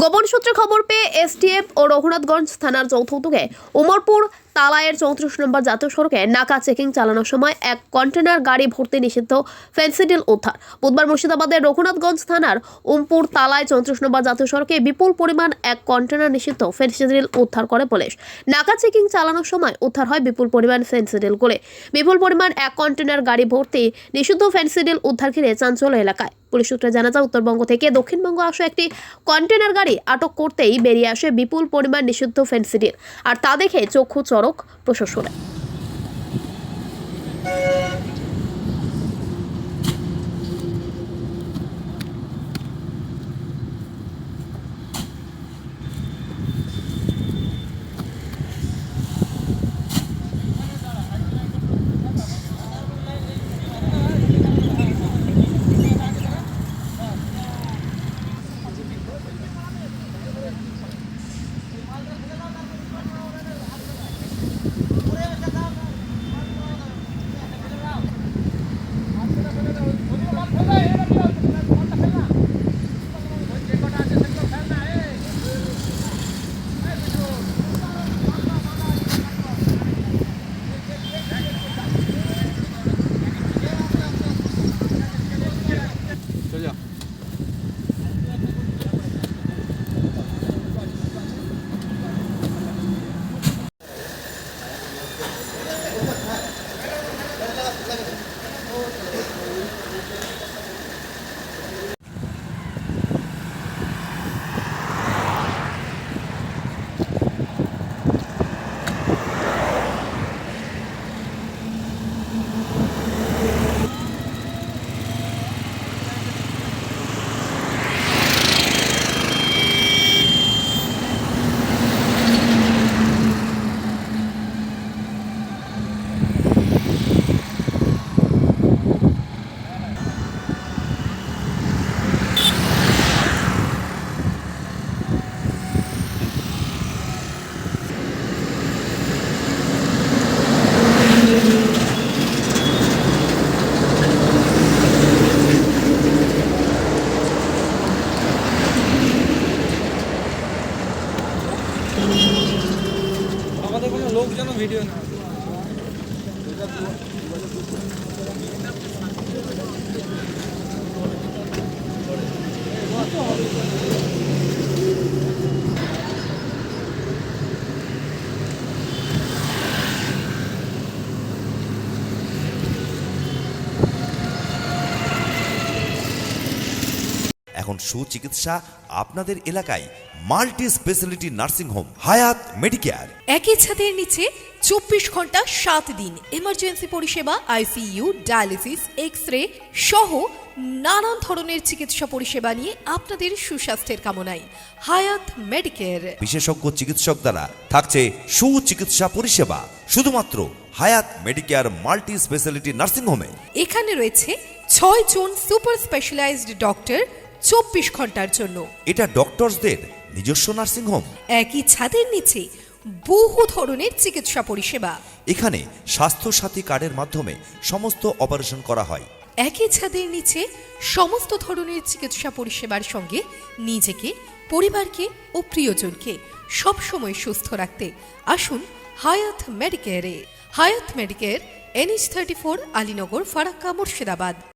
গোপন সূত্রে খবর পেয়ে এসটিএফ ও রঘুনাথগঞ্জ থানার যৌথ উদ্যোগে উমরপুর তালায়ের চৌত্রিশ নম্বর জাতীয় সড়কে নাকা চেকিং চালানোর সময় এক কন্টেনার গাড়ি ভর্তি নিষিদ্ধ ফেন্সিডিল উদ্ধার। বুধবার মুর্শিদাবাদের রঘুনাথগঞ্জ থানার উমপুর তালায় চৌত্রিশ নম্বর জাতীয় সড়কে বিপুল পরিমাণ এক কন্টেনার নিষিদ্ধ ফেন্সিডিল উদ্ধার করে পুলিশ। নাকা চেকিং চালানোর সময় উদ্ধার হয় বিপুল পরিমাণ ফেন্সিডিল করে বিপুল পরিমাণ এক কন্টেনার গাড়ি ভর্তি নিষিদ্ধ ফেন্সিডিল উদ্ধার ঘিরে চাঞ্চল্য এলাকায়। পুলিশ সূত্রে জানা যায়, উত্তরবঙ্গ থেকে দক্ষিণবঙ্গ আসা একটি কন্টেনার গাড়ি আটক করতেই বেরিয়ে আসে বিপুল পরিমাণ নিষিদ্ধ ফেন্সিডিল আর তা দেখে চক্ষু চরক প্রশাসনের কোনো যেন ভিডিও না। এখন সুচিকিৎসা আপনাদের এলাকায় multi speciality nursing home Hayat medicare. একই ছাদের নিচে চব্বিশ ঘণ্টা সাত দিন এমার্জেন্সি পরিষেবা আইসিইউ ডায়ালিসিস এক্স রে সহ নানান ধরনের চিকিৎসা পরিষেবা নিয়ে আপনাদের সুস্বাস্থ্যের কামনায়। হায়াত মেডিকেয়ার। বিশেষজ্ঞ চিকিৎসক দ্বারা থাকছে সুচিকিৎসা পরিষেবা শুধুমাত্র হায়াত মেডিকেয়ার মাল্টি স্পেশালিটি নার্সিং হোমে। এখানে রয়েছে ছয় জন সুপার স্পেশালাইজড ডক্টর চব্বিশ ঘণ্টার জন্য। এটা ডক্টরসদের নিজস্ব নার্সিং হোম। একই ছাদের নিচে বহু ধরনের চিকিৎসা পরিষেবা। এখানে স্বাস্থ্য সাথী কার্ডের মাধ্যমে সমস্ত অপারেশন করা হয়। একই ছাদের নিচে সমস্ত ধরনের চিকিৎসা পরিষেবার সঙ্গে নিজেকে পরিবারকে ও প্রিয়জনকে সবসময় সুস্থ রাখতে আসুন হায়াত মেডিকেয়ারে। Hayat Medicare NH thirty four Alinagar Farakka Murshidabad.